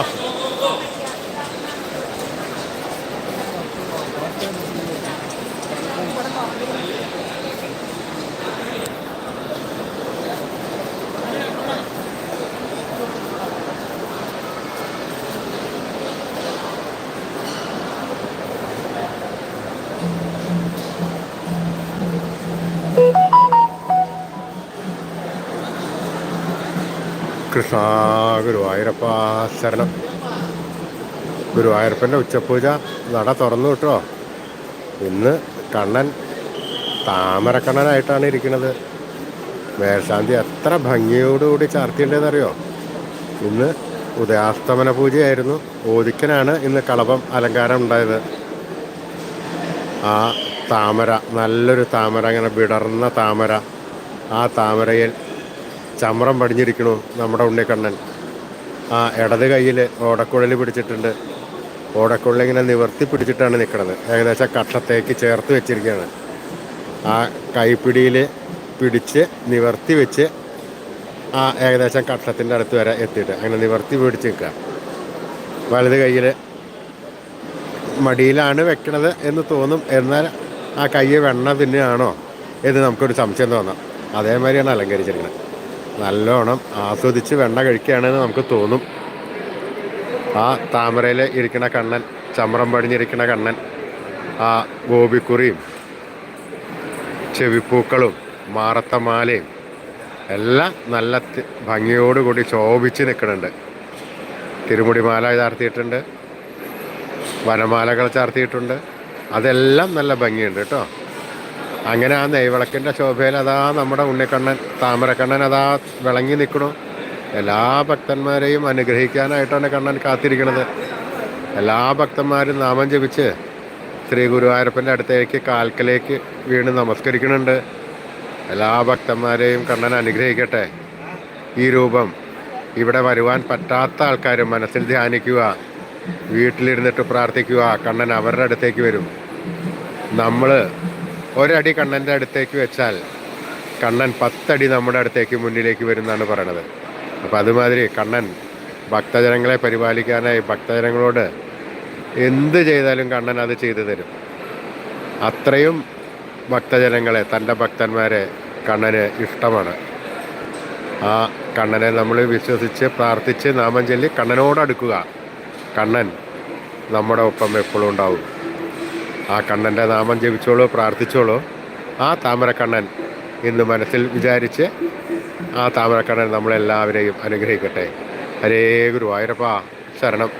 আসুন കൃഷ്ണ ഗുരുവായൂരപ്പ ശരണം. ഗുരുവായൂരപ്പന്റെ ഉച്ചപൂജ നട തുറന്നു കിട്ടോ. ഇന്ന് കണ്ണൻ താമരക്കണ്ണനായിട്ടാണ് ഇരിക്കുന്നത്. മേൽശാന്തി എത്ര ഭംഗിയോടുകൂടി ചാർത്തിയുണ്ടതെന്നറിയോ ഇന്ന് ഉദയാസ്തമന പൂജയായിരുന്നു. ഓദിക്കനാണ് ഇന്ന് കളഭം അലങ്കാരം ഉണ്ടായത്. ആ താമര നല്ലൊരു താമര അങ്ങനെ വിടർന്ന താമര. ആ താമരയിൽ ചമ്രം പടിഞ്ഞിരിക്കണു നമ്മുടെ ഉണ്ണിക്കണ്ണൻ. ആ ഇടത് കയ്യിൽ ഓടക്കുഴൽ പിടിച്ചിട്ടുണ്ട്. ഓടക്കുഴൽ ഇങ്ങനെ നിവർത്തി പിടിച്ചിട്ടാണ് നിൽക്കുന്നത് ഏകദേശം കട്ടത്തേക്ക് ചേർത്ത് വെച്ചിരിക്കുകയാണ്. ആ കൈപ്പിടിയിൽ പിടിച്ച് നിവർത്തി വെച്ച് ആ ഏകദേശം കട്ടത്തിന്റെ അടുത്ത് വരെ എത്തിയിട്ട് അങ്ങനെ നിവർത്തി പിടിച്ച് നിൽക്കുക. വലത് കയ്യിൽ മടിയിലാണ് വെക്കണത് എന്ന് തോന്നും. എന്നാൽ ആ കൈ വെണ്ണ പിന്നെയാണോ എന്ന് നമുക്കൊരു സംശയം തോന്നാം. അതേമാതിരിയാണ് അലങ്കരിച്ചിരിക്കുന്നത്. നല്ലോണം ആസ്വദിച്ച് വെണ്ണ കഴിക്കുകയാണെന്ന് നമുക്ക് തോന്നും. ആ താമരയിൽ ഇരിക്കുന്ന കണ്ണൻ ചമ്രം പടിഞ്ഞിരിക്കണ കണ്ണൻ ആ ഗോപിക്കുറിയും ചെവിപ്പൂക്കളും മാറത്തമാലയും എല്ലാം നല്ല ഭംഗിയോടുകൂടി ശോഭിച്ച് നിൽക്കുന്നുണ്ട്. തിരുമുടിമാല ചാർത്തിയിട്ടുണ്ട്. വനമാലകൾ ചാർത്തിയിട്ടുണ്ട്. അതെല്ലാം നല്ല ഭംഗിയുണ്ട് കേട്ടോ. അങ്ങനെ ആ നെയ്വിളക്കിന്റെ ശോഭയിൽ അതാ നമ്മുടെ ഉണ്ണിക്കണ്ണൻ താമരക്കണ്ണൻ അതാ വിളങ്ങി നിൽക്കണു. എല്ലാ ഭക്തന്മാരെയും അനുഗ്രഹിക്കാനായിട്ടാണ് കണ്ണൻ കാത്തിരിക്കുന്നത് എല്ലാ ഭക്തന്മാരും നാമം ജപിച്ച് ശ്രീ ഗുരുവായൂരപ്പന്റെ അടുത്തേക്ക് കാൽക്കലേക്ക് വീണ് നമസ്കരിക്കുന്നുണ്ട്. എല്ലാ ഭക്തന്മാരെയും കണ്ണൻ അനുഗ്രഹിക്കട്ടെ. ഈ രൂപം ഇവിടെ വരുവാൻ പറ്റാത്ത ആൾക്കാരും മനസ്സിൽ ധ്യാനിക്കുക വീട്ടിലിരുന്നിട്ട് പ്രാർത്ഥിക്കുക കണ്ണൻ അവരുടെ അടുത്തേക്ക് വരും. നമ്മൾ ഒരടി കണ്ണന്റെ അടുത്തേക്ക് വെച്ചാൽ കണ്ണൻ പത്തടി നമ്മുടെ അടുത്തേക്ക് മുന്നിലേക്ക് വരും എന്നാണ് പറയണത്. അപ്പോൾ അതുമാതിരി കണ്ണൻ ഭക്തജനങ്ങളെ പരിപാലിക്കാനായി ഭക്തജനങ്ങളോട് എന്ത് ചെയ്താലും കണ്ണൻ അത് ചെയ്തു തരും. അത്രയും ഭക്തജനങ്ങളെ തന്റെ ഭക്തന്മാരെ കണ്ണന് ഇഷ്ടമാണ്. ആ കണ്ണനെ നമ്മൾ വിശ്വസിച്ച് പ്രാർത്ഥിച്ച് നാമം ചൊല്ലി കണ്ണനോട് അടുക്കുക. കണ്ണൻ നമ്മുടെ ഒപ്പം എപ്പോഴും ഉണ്ടാവും. ആ കണ്ണന്റെ നാമം ജപിച്ചോളൂ പ്രാർത്ഥിച്ചോളൂ. ആ താമരക്കണ്ണൻ ഇന്ന് മനസ്സിൽ വിചാരിച്ച് ആ താമരക്കണ്ണൻ നമ്മളെല്ലാവരെയും അനുഗ്രഹിക്കട്ടെ. ഹരേ ഗുരുവായൂരപ്പ ശരണം.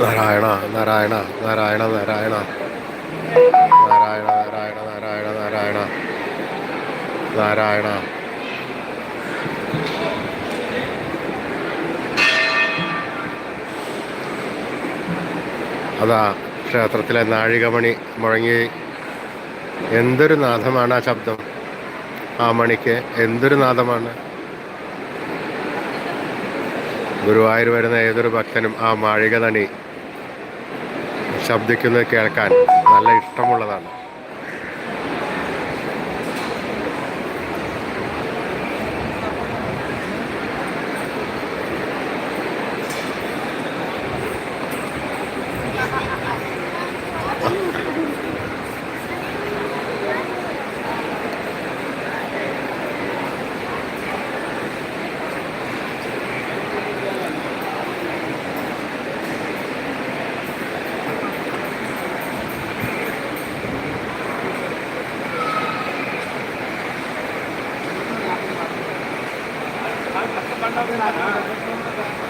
നാരായണ നാരായണ നാരായണ നാരായണ നാരായണ. നാരായണ നാരായണ നാരായണ. നാരായണ. അതാ ക്ഷേത്രത്തിലെ നാഴികമണി മുഴങ്ങി. എന്തൊരു നാദമാണ് ആ ശബ്ദം. ആ മണിക്ക് എന്തൊരു നാദമാണ്. ഗുരുവായൂർ വരുന്ന ഏതൊരു ഭക്തനും ആ മാഴിക തണി ശബ്ദിക്കുന്നത് കേൾക്കാൻ നല്ല ഇഷ്ടമുള്ളതാണ്. Gracias.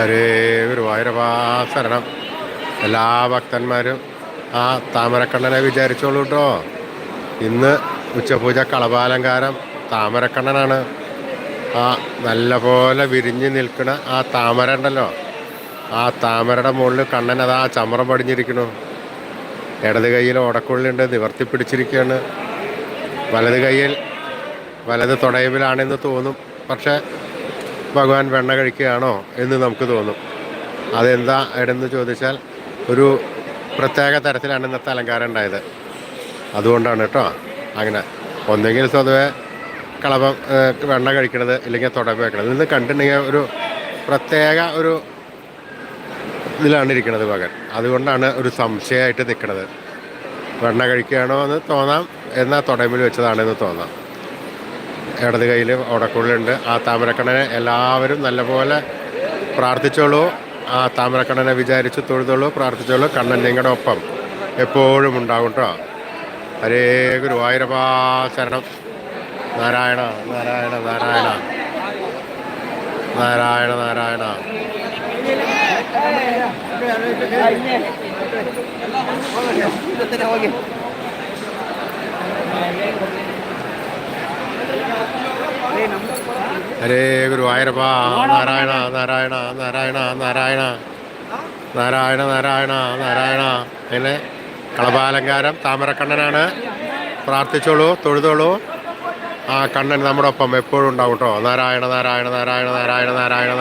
ഹരേ ഗുരുവായൂരപ്പാ ശരണം. എല്ലാ ഭക്തന്മാരും ആ താമരക്കണ്ണനെ വിചാരിച്ചോളൂ കേട്ടോ ഇന്ന് ഉച്ചപൂജ കളഭാലങ്കാരം താമരക്കണ്ണനാണ്. ആ നല്ല പോലെ വിരിഞ്ഞ് നിൽക്കുന്ന ആ താമര ഉണ്ടല്ലോ. ആ താമരയുടെ മുകളിൽ കണ്ണൻ ആ ചമറം പടിഞ്ഞിരിക്കണു ഇടത് കയ്യിൽ ഓടക്കുള്ളുണ്ട് നിവർത്തി പിടിച്ചിരിക്കുകയാണ്. വലത് കയ്യിൽ വലത് തുടയവിലാണെന്ന് തോന്നും. പക്ഷേ ഭഗവാൻ വെണ്ണ കഴിക്കുകയാണോ എന്ന് നമുക്ക് തോന്നും. അതെന്താ ഇടെന്ന് ചോദിച്ചാൽ ഒരു പ്രത്യേക തരത്തിലാണ് ഇന്നത്തെ അലങ്കാരം ഉണ്ടായത്. അതുകൊണ്ടാണ് കേട്ടോ. അങ്ങനെ ഒന്നെങ്കിൽ സ്വതവേ കളവം വെണ്ണ കഴിക്കണത് ഇല്ലെങ്കിൽ തുടപ്പ് വെക്കണത്. ഇന്ന് കണ്ടിട്ടുണ്ടെങ്കിൽ ഒരു പ്രത്യേക ഒരു ഇതിലാണ് ഇരിക്കുന്നത് മകൻ അതുകൊണ്ടാണ് ഒരു സംശയമായിട്ട് നിൽക്കുന്നത് വെണ്ണ കഴിക്കുകയാണോ എന്ന് തോന്നാം എന്നാൽ തുടമ്പിൽ വെച്ചതാണെന്ന് തോന്നാം. ഇടത് കയ്യിൽ ഓടക്കുള്ളുണ്ട് ആ താമരക്കണ്ണനെ എല്ലാവരും നല്ലപോലെ പ്രാർത്ഥിച്ചോളൂ. ആ താമരക്കണ്ണനെ വിചാരിച്ച് തൊഴുതോളൂ പ്രാർത്ഥിച്ചോളൂ. കണ്ണൻ നിങ്ങളുടെ ഒപ്പം എപ്പോഴും ഉണ്ടാകും കേട്ടോ ഹരേ ഗുരുവായൂരപ്പാ ശരണം. നാരായണ നാരായണ നാരായണ. നാരായണ നാരായണ. ഹരേ ഗുരുവായൂരപ്പാ നാരായണ നാരായണ നാരായണ നാരായണ. നാരായണ നാരായണ നാരായണ. അങ്ങനെ കളഭാലങ്കാരം താമരക്കണ്ണനാണ്. പ്രാർത്ഥിച്ചോളൂ തൊഴുതോളൂ. ആ കണ്ണൻ നമ്മുടെ ഒപ്പം എപ്പോഴും ഉണ്ടാവും കേട്ടോ നാരായണ നാരായണ നാരായണ നാരായണ നാരായണ നാരായണ